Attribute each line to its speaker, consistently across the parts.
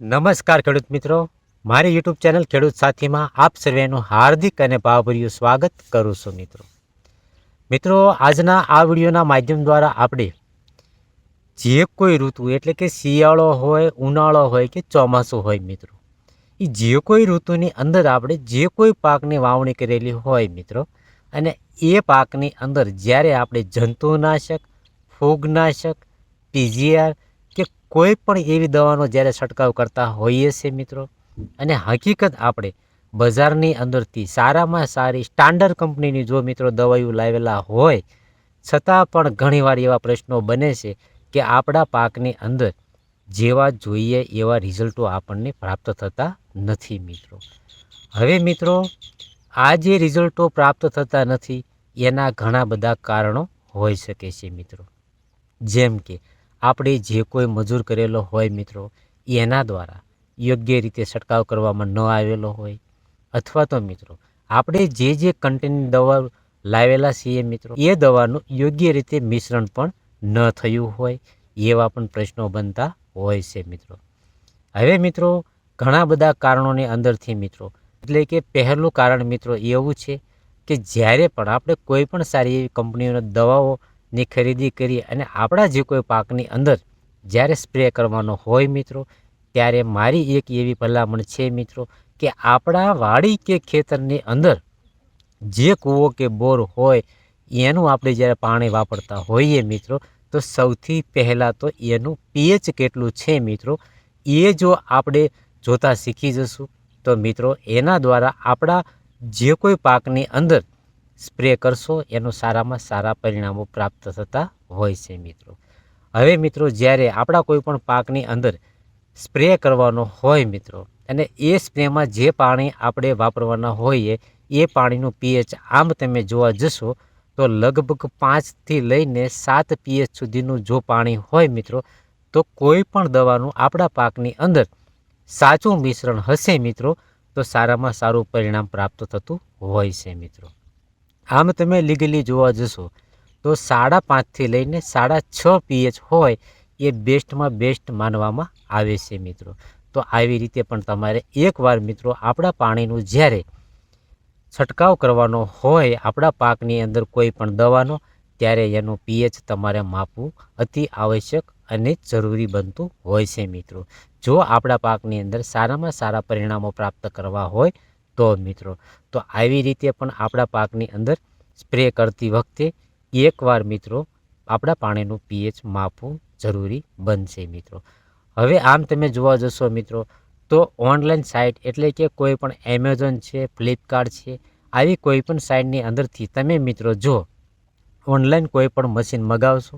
Speaker 1: નમસ્કાર ખેડૂત મિત્રો. મારી યુટ્યુબ ચેનલ ખેડૂત સાથીમાં આપ સર્વેનું હાર્દિક અને ભાવભર્યું સ્વાગત કરું છું મિત્રો. મિત્રો, આજના આ વિડીયોના માધ્યમ દ્વારા આપણે જે કોઈ ઋતુ, એટલે કે શિયાળો હોય, ઉનાળો હોય કે ચોમાસું હોય મિત્રો એ જે કોઈ ઋતુની અંદર આપણે જે કોઈ પાકની વાવણી કરેલી હોય મિત્રો, અને એ પાકની અંદર જ્યારે આપણે જંતુનાશક, ફૂગનાશક પીજીઆર કોઈ પણ એવી દવાનો જ્યારે છંટકાવ કરતા હોઈએ છીએ મિત્રો, અને હકીકત આપણે બજારની અંદરથી સારામાં સારી સ્ટાન્ડર્ડ કંપનીની જો મિત્રો દવાઈઓ લાવેલા હોય, છતાં પણ ઘણીવાર એવા પ્રશ્નો બને છે કે આપણા પાકની અંદર જેવા જોઈએ એવા રિઝલ્ટો આપણને પ્રાપ્ત થતા નથી મિત્રો. હવે મિત્રો, આ જે રિઝલ્ટો પ્રાપ્ત થતા નથી, એના ઘણા બધા કારણો હોઈ શકે છે મિત્રો. જેમ કે આપણે જે કોઈ મજૂર કરેલો હોય મિત્રો, એના દ્વારા યોગ્ય રીતે છંટકાવ કરવામાં ન આવેલો હોય. અથવા તો મિત્રો, આપણે જે જે કન્ટેન દવા લાવેલા છીએ મિત્રો, એ દવાનું યોગ્ય રીતે મિશ્રણ પણ ન થયું હોય, એવા પણ પ્રશ્નો બનતા હોય છે મિત્રો. હવે મિત્રો, ઘણા બધા કારણોની અંદરથી મિત્રો, એટલે કે પહેલું કારણ મિત્રો એવું છે કે જ્યારે પણ આપણે કોઈ પણ સારી એવી કંપનીઓની દવાઓની ખરીદી કરી અને આપણા જે કોઈ પાકની અંદર જ્યારે સ્પ્રે કરવાનો હોય મિત્રો, ત્યારે મારી એક એવી ભલામણ છે મિત્રો કે આપણા વાડી કે ખેતરની અંદર જે કૂવો કે બોર હોય, એનું આપણે જ્યારે પાણી વાપરતા હોઈએ મિત્રો, તો સૌથી પહેલાં તો એનું પીએચ કેટલું છે મિત્રો, એ જો આપણે જોતા શીખી જશું, તો મિત્રો એના દ્વારા આપણા જે કોઈ પાકની અંદર સ્પ્રે કરશો, એનું સારામાં સારા પરિણામો પ્રાપ્ત થતા હોય છે મિત્રો. હવે મિત્રો, જ્યારે આપણા કોઈ પણ પાકની અંદર સ્પ્રે કરવાનો હોય મિત્રો, અને એ સ્પ્રેમાં જે પાણી આપણે વાપરવાના હોઈએ, એ પાણીનું પીએચ આમ તમે જોવા જશો, તો લગભગ પાંચથી લઈને સાત પીએચ સુધીનું જો પાણી હોય મિત્રો, તો કોઈ પણ દવાનું આપણા પાકની અંદર સાચું મિશ્રણ હશે મિત્રો, તો સારામાં સારું પરિણામ પ્રાપ્ત થતું હોય છે મિત્રો. આમ તમે લીગલી જોવા જશો, તો સાડા પાંચથી લઈને સાડા છ પીએચ હોય એ બેસ્ટમાં બેસ્ટ માનવામાં આવે છે મિત્રો. તો આવી રીતે પણ તમારે એકવાર મિત્રો આપણા પાણીનું જ્યારે છંટકાવ કરવાનો હોય, આપણા પાકની અંદર કોઈ પણ દવાનો, ત્યારે એનું પીએચ તમારે માપવું અતિ આવશ્યક અને જરૂરી બનતું હોય છે મિત્રો. જો આપણા પાકની અંદર સારામાં સારા પરિણામો પ્રાપ્ત કરવા હોય તો મિત્રો. તો આવી રીતે પણ આપણા પાકની અંદર સ્પ્રે કરતી વખતે એકવાર મિત્રો આપણા પાણીનું પીએચ માપવું જરૂરી બનશે મિત્રો. હવે આમ તમે જોવા જશો મિત્રો, તો ઓનલાઈન સાઇટ એટલે કે કોઈ પણ એમેઝોન છે, ફ્લિપકાર્ટ છે, આવી કોઈ પણ સાઇટની અંદરથી તમે મિત્રો જો ઓનલાઈન કોઈ પણ મશીન મગાવશો,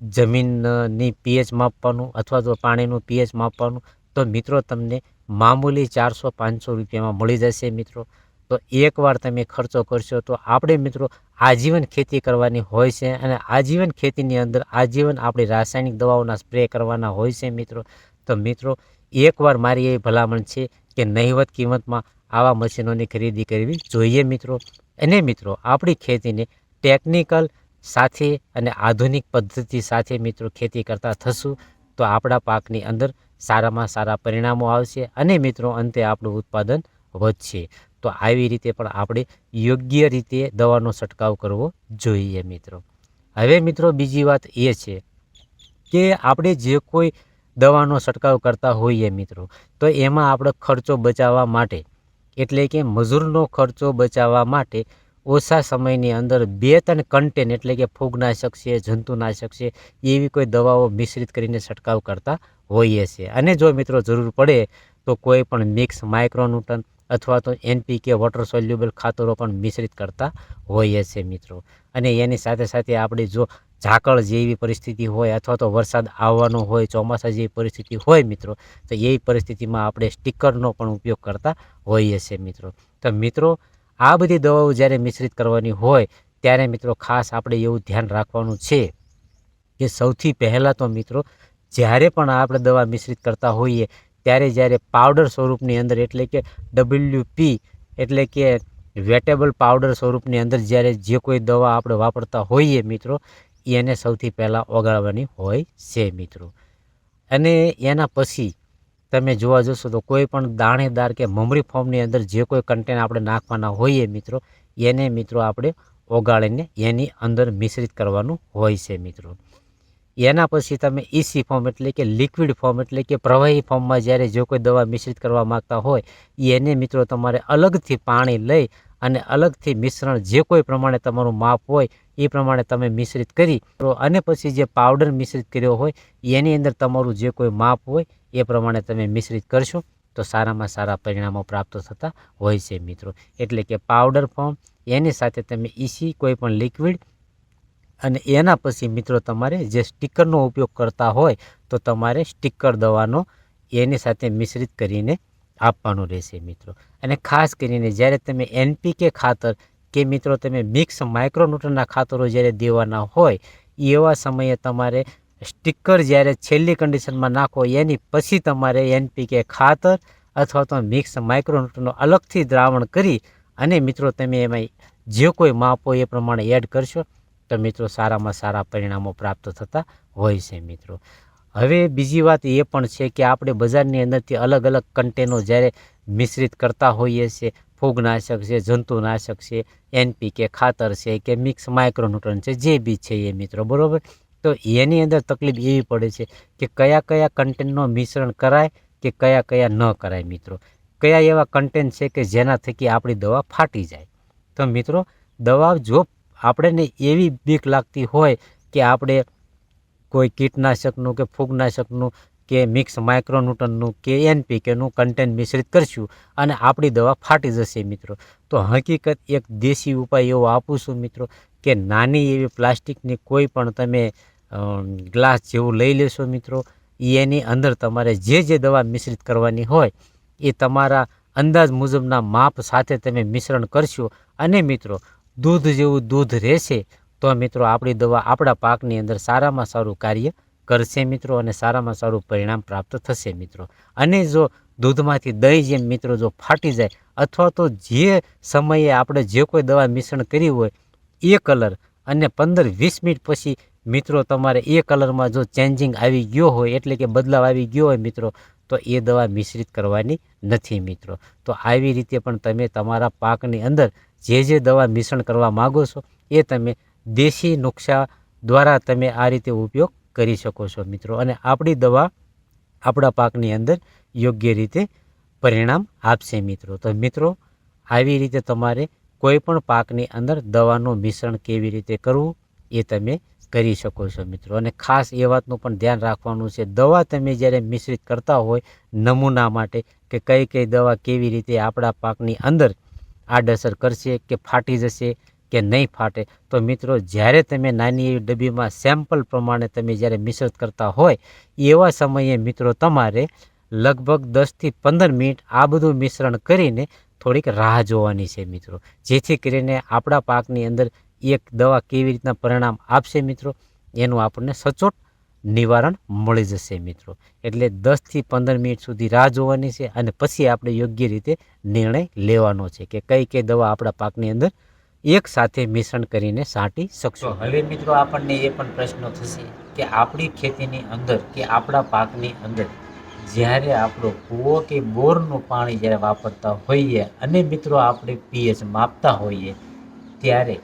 Speaker 1: જમીનની પીએચ માપવાનું અથવા તો પાણીનું પીએચ માપવાનું, તો મિત્રો તમને મામૂલી ચારસો, પાંચસો રૂપિયામાં મળી જશે મિત્રો. તો એકવાર તમે ખર્ચો કરશો તો આપણે મિત્રો આજીવન ખેતી કરવાની હોય છે અને આજીવન ખેતીની અંદર આજીવન આપણી રાસાયણિક દવાઓના સ્પ્રે કરવાના હોય છે મિત્રો. તો મિત્રો, એકવાર મારી એ ભલામણ છે કે નહીવત કિંમતમાં આવા મશીનોની ખરીદી કરવી જોઈએ મિત્રો. અને મિત્રો, આપણી ખેતીને ટેકનિકલ સાથે અને આધુનિક પદ્ધતિ સાથે મિત્રો ખેતી કરતા થશું. તો આપણા પાકની અંદર સારામાં સારા પરિણામો આવશે અને મિત્રો અંતે આપણું ઉત્પાદન વધશે. તો આવી રીતે પણ આપણે યોગ્ય રીતે દવાનો છંટકાવ કરવો જોઈએ મિત્રો. હવે મિત્રો બીજી વાત એ છે કે આપણે જે કોઈ દવાનો છંટકાવ કરતા હોઈએ મિત્રો, તો એમાં આપણે ખર્ચો બચાવવા માટે, એટલે કે મજૂરનો ખર્ચો બચાવવા માટે ઓછા સમયની અંદર બે ત્રણ કન્ટેન એટલે કે ફૂગનાશક છે, જંતુનાશક છે, એવી કોઈ દવાઓ મિશ્રિત કરીને છંટકાવ કરતા હોઈએ છીએ. અને જો મિત્રો જરૂર પડે તો કોઈ પણ મિક્સ માઇક્રોન્યુટન અથવા તો એનપીકે વોટર સોલ્યુબલ ખાતરો પણ મિશ્રિત કરતા હોઈએ છીએ મિત્રો. અને એની સાથે સાથે આપણે જો ઝાકળ જેવી પરિસ્થિતિ હોય અથવા તો વરસાદ આવવાનો હોય, ચોમાસા જેવી પરિસ્થિતિ હોય મિત્રો, તો એવી પરિસ્થિતિમાં આપણે સ્ટીકરનો પણ ઉપયોગ કરતા હોઈએ છીએ મિત્રો. તો મિત્રો આ બધી દવાઓ જ્યારે મિશ્રિત કરવાની હોય, ત્યારે મિત્રો ખાસ આપણે એવું ધ્યાન રાખવાનું છે કે સૌથી પહેલાં તો મિત્રો, જ્યારે પણ આપણે દવા મિશ્રિત કરતા હોઈએ, ત્યારે જ્યારે પાવડર સ્વરૂપની અંદર એટલે કે ડબલ્યુપી એટલે કે વેટેબલ પાવડર સ્વરૂપની અંદર જ્યારે જે કોઈ દવા આપણે વાપરતા હોઈએ મિત્રો, એને સૌથી પહેલાં ઓગાળવાની હોય છે મિત્રો. અને એના પછી તમે જોવા જશો તો કોઈ પણ દાણેદાર કે મમરી ફોર્મની અંદર જે કોઈ કન્ટેન આપણે નાખવાના હોઈએ મિત્રો, એને મિત્રો આપણે ઓગાળીને એની અંદર મિશ્રિત કરવાનું હોય છે મિત્રો. એના પછી તમે ઈસી ફોર્મ એટલે કે લિક્વિડ ફોર્મ એટલે કે પ્રવાહી ફોર્મમાં જ્યારે જો કોઈ દવા મિશ્રિત કરવા માગતા હોય, એને મિત્રો તમારે અલગથી પાણી લઈ અને અલગથી મિશ્રણ જે કોઈ પ્રમાણે તમારું માપ હોય, એ પ્રમાણે તમે મિશ્રિત કરી. અને પછી જે પાવડર મિશ્રિત કર્યો હોય, એની અંદર તમારું જે કોઈ માપ હોય એ પ્રમાણે તમે મિશ્રિત કરશો, તો સારામાં સારા પરિણામો પ્રાપ્ત થતા હોય છે મિત્રો. એટલે કે પાવડર ફોર્મ, એની સાથે તમે ઈસી કોઈ પણ લિક્વિડ અને એના પછી મિત્રો તમારે જે સ્ટીકરનો ઉપયોગ કરતા હોય, તો તમારે સ્ટીકર દવાનો એની સાથે મિશ્રિત કરીને આપવાનું રહેશે મિત્રો. અને ખાસ કરીને જ્યારે તમે એનપીકે ખાતર કે મિત્રો તમે મિક્સ માઇક્રોન્યુટ્રનના ખાતરો જ્યારે દેવાના હોય, એવા સમયે તમારે સ્ટીકર જ્યારે છેલ્લી કન્ડિશનમાં નાખો, એની પછી તમારે એનપીકે ખાતર અથવા તો મિક્સ માઇક્રોન્યુટ્રનનો અલગથી દ્રાવણ કરી અને મિત્રો તમે એમાં જે કોઈ માપો એ પ્રમાણે એડ કરશો, તો મિત્રો સારામાં સારા પરિણામો પ્રાપ્ત થતા હોય છે મિત્રો. હવે બીજી વાત એ પણ છે કે આપણે બજારની અંદરથી અલગ અલગ કન્ટેનો જ્યારે મિશ્રિત કરતા હોઈએ છીએ, ફૂગનાશક છે, જંતુનાશક છે એનપીકે ખાતર છે કે મિક્સ માઇક્રોન્યુટ્રન છે, જે બી છે એ મિત્રો, બરાબર? તો એની અંદર તકલીફ એવી પડે છે કે કયા કયા કન્ટેન્ટનો મિશ્રણ કરાય કે કયા કયા ન કરાય મિત્રો. કયા એવા કન્ટેન્ટ છે કે જેના થકી આપણી દવા ફાટી જાય. તો મિત્રો, દવા જો આપણને એવી બીક લાગતી હોય કે આપણે કોઈ કીટનાશકનું કે ફૂગનાશકનું કે મિક્સ માઇક્રોન્યુટનનું કે એનપીકેનું કન્ટેન્ટ મિશ્રિત કરશું અને આપણી દવા ફાટી જશે મિત્રો. તો હકીકત એક દેશી ઉપાય એવો આપું છું મિત્રો કે નાની એવી પ્લાસ્ટિકની કોઈ પણ તમે ગ્લાસ જેવું લઈ લેશો મિત્રો. એની અંદર તમારે જે જે દવા મિશ્રિત કરવાની હોય, એ તમારા અંદાજ મુજબના માપ સાથે તમે મિશ્રણ કરશો. અને મિત્રો, દૂધ જેવું દૂધ રહેશે, તો મિત્રો આપણી દવા આપણા પાકની અંદર સારામાં સારું કાર્ય કરશે મિત્રો અને સારામાં સારું પરિણામ પ્રાપ્ત થશે મિત્રો. અને જો દૂધમાંથી દહીં જેમ મિત્રો જો ફાટી જાય, અથવા તો જે સમયે આપણે જે કોઈ દવા મિશ્રણ કરી હોય, એ કલર અને પંદર વીસ મિનિટ પછી મિત્રો, તમારે એ કલરમાં જો ચેન્જિંગ આવી ગયો હોય, એટલે કે બદલાવ આવી ગયો હોય મિત્રો, તો એ દવા મિશ્રિત કરવાની નથી મિત્રો. તો આવી રીતે પણ તમે તમારા પાકની અંદર જે જે દવા મિશ્રણ કરવા માગો છો, એ તમે દેશી નુસ્ખા દ્વારા તમે આ રીતે ઉપયોગ કરી શકો છો મિત્રો. અને આપણી દવા આપણા પાકની અંદર યોગ્ય રીતે પરિણામ આપશે મિત્રો. તો મિત્રો, આવી રીતે તમારે કોઈ પણ પાકની અંદર દવાનું મિશ્રણ કેવી રીતે કરવું, એ તમે કરી શકો છો મિત્રો. અને ખાસ એ વાતનું પણ ધ્યાન રાખવાનું છે. દવા તમે જ્યારે મિશ્રિત કરતા હોય નમૂના માટે કે કઈ કઈ દવા કેવી રીતે આપણા પાકની અંદર આડઅસર કરશે કે ફાટી જશે કે નહીં ફાટે, તો મિત્રો જ્યારે તમે નાની એવી ડબ્બીમાં સેમ્પલ પ્રમાણે તમે જ્યારે મિશ્રિત કરતા હોય, એવા સમયે મિત્રો તમારે લગભગ દસથી પંદર મિનિટ આ બધું મિશ્રણ કરીને થોડીક રાહ જોવાની છે મિત્રો. જેથી કરીને આપણા પાકની અંદર એક દવા કેવી રીતના પરિણામ આપશે મિત્રો? એનું આપણને સચોટ નિવારણ મળી જશે મિત્રો. એટલે દસથી પંદર મિનિટ સુધી રાહ જોવાની છે અને પછી આપણે યોગ્ય રીતે નિર્ણય લેવાનો છે કે કઈ કઈ દવા આપણા પાકની અંદર એક સાથે મિશ્રણ કરીને સાંટી શકશો. હવે મિત્રો આપણને એ પણ પ્રશ્ન થશે કે આપણી ખેતીની અંદર કે આપણા પાકની અંદર જ્યારે આપણો કૂવો કે બોરનું પાણી જ્યારે વાપરતા હોઈએ અને મિત્રો આપણે પીએચ માપતા હોઈએ, ત્યારે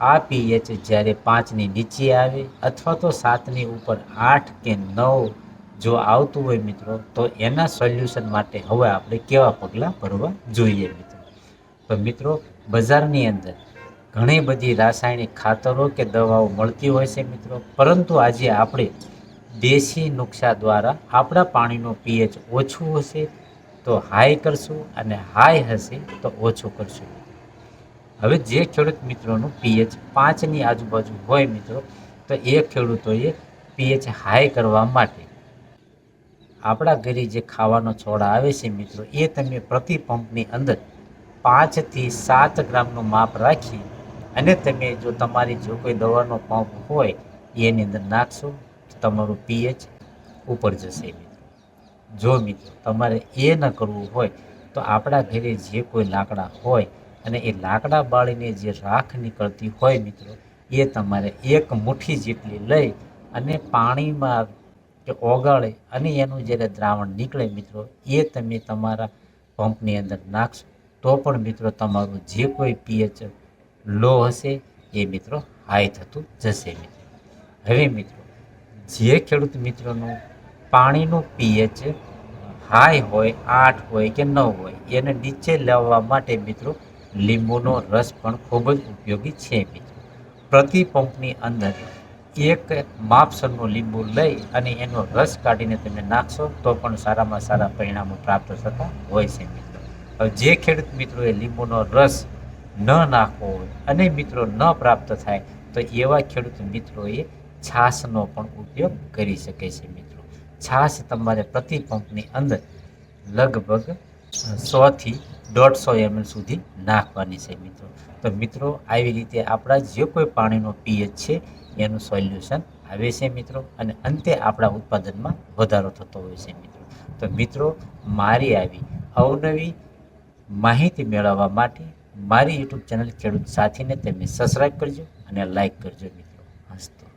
Speaker 1: આ પીએચ જ્યારે પાંચની નીચે આવે અથવા તો સાતની ઉપર આઠ કે નવ જો આવતું હોય મિત્રો, તો એના સોલ્યુશન માટે હવે આપણે કેવા પગલાં ભરવા જોઈએ મિત્રો. તો મિત્રો, બજારની અંદર ઘણી બધી રાસાયણિક ખાતરો કે દવાઓ મળતી હોય છે મિત્રો, પરંતુ આજે આપણે દેશી નુસ્ખા દ્વારા આપણા પાણીનું પીએચ ઓછું હશે તો હાઈ કરશું અને હાઈ હશે તો ઓછું કરશું. હવે જે ખેડૂત મિત્રોનું પીએચ પાંચની આજુબાજુ હોય મિત્રો, તો એ ખેડૂતોએ પીએચ હાઈ કરવા માટે આપણા ઘરે જે ખાવાનો છોડ આવે છે મિત્રો, એ તમે પ્રતિ પંપની અંદર પાંચથી સાત ગ્રામનું માપ રાખી અને તમે જો તમારી જો કોઈ દવાનો પંપ હોય, એની અંદર નાખશો તમારું પીએચ ઉપર જશે મિત્રો. જો મિત્રો તમારે એ ન કરવું હોય, તો આપણા ઘરે જે કોઈ લાકડા હોય અને એ લાકડા બાળીને જે રાખ નીકળતી હોય મિત્રો, એ તમારે એક મુઠ્ઠી જેટલી લઈ અને પાણીમાં કે ઓગાળે અને એનું જ્યારે દ્રાવણ નીકળે મિત્રો, એ તમે તમારા પંપની અંદર નાખશો. તો પણ મિત્રો તમારું જે કોઈ પીએચ લો હશે, એ મિત્રો હાઈ થતું જશે મિત્રો. હવે મિત્રો, જે ખેડૂત મિત્રોનું પાણીનું પીએચ હાઈ હોય, આઠ હોય કે નવ હોય, એને નીચે લાવવા માટે મિત્રો લીંબુનો રસ પણ ખૂબ જ ઉપયોગી છે મિત્રો. પ્રતિ પંપની અંદર એક માપસરનું લીંબુ લઈ અને એનો રસ કાઢીને તમે નાખશો તો પણ સારામાં સારા પરિણામો પ્રાપ્ત થતા હોય છે મિત્રો. હવે જે ખેડૂત મિત્રોએ લીંબુનો રસ ન નાખવો હોય અને મિત્રો ન પ્રાપ્ત થાય તો એવા ખેડૂત મિત્રોએ છાશનો પણ ઉપયોગ કરી શકે છે મિત્રો. છાશ તમારે પ્રતિ પંપની અંદર લગભગ સોથી દોઢસો એમએલ સુધી નાખવાની છે મિત્રો. તો મિત્રો, આવી રીતે આપણા જે કોઈ પાણીનો પીએચ છે, એનું સોલ્યુશન આવે છે મિત્રો. અને અંતે આપણા ઉત્પાદનમાં વધારો થતો હોય છે મિત્રો. તો મિત્રો, મારી આવી અવનવી માહિતી મેળવવા માટે મારી યુટ્યુબ ચેનલ ખેડૂત સાથીને તમે સબસ્ક્રાઈબ કરજો અને લાઈક કરજો મિત્રો. હસ્તો.